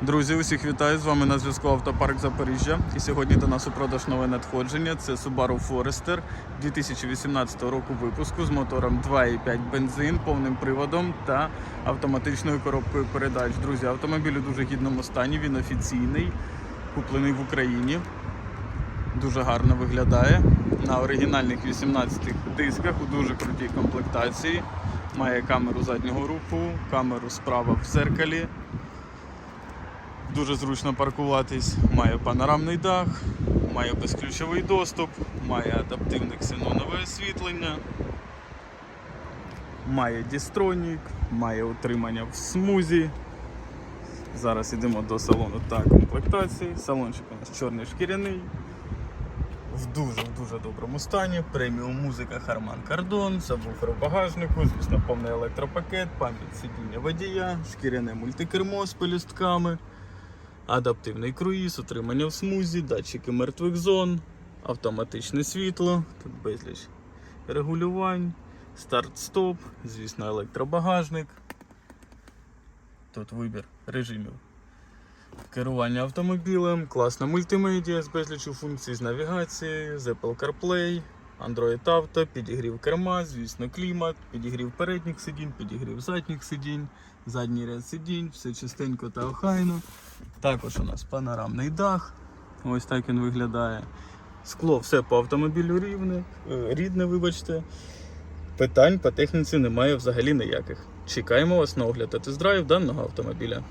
Друзі, усіх вітаю! З вами на зв'язку Автопарк Запоріжжя. І сьогодні до нас у продаж нове надходження. Це Subaru Forester 2018 року випуску з мотором 2,5 бензин, повним приводом та автоматичною коробкою передач. Друзі, автомобіль у дуже гідному стані. Він офіційний, куплений в Україні. Дуже гарно виглядає. На оригінальних 18 дисках у дуже крутій комплектації. Має камеру заднього руху, камеру справа в зеркалі. Дуже зручно паркуватись, має панорамний дах, має безключовий доступ, має адаптивне ксенонове освітлення, має дістронік, має утримання в смузі. Зараз йдемо до салону та комплектації. Салончик у нас чорний шкіряний. В дуже дуже доброму стані. Преміум музика Harman Kardon, сабвуфер в багажнику, звісно, повний електропакет, пам'ять сидіння водія, шкіряне мультикермо з пелюстками. Адаптивний круїз, утримання в смузі, датчики мертвих зон, автоматичне світло, тут безліч регулювань, старт-стоп, звісно, електробагажник. Тут вибір режимів керування автомобілем, класна мультимедіа з безлічю функцій з навігації, з Apple CarPlay, Android Auto, підігрів керма, звісно, клімат, підігрів передніх сидінь, підігрів задніх сидінь, задній ряд сидінь, все чистенько та охайно. Також у нас панорамний дах. Ось так він виглядає. Скло все по автомобілю рівне, е, рідне, вибачте. Питань по техніці немає взагалі ніяких. Чекаємо вас на огляд тест-драйв даного автомобіля.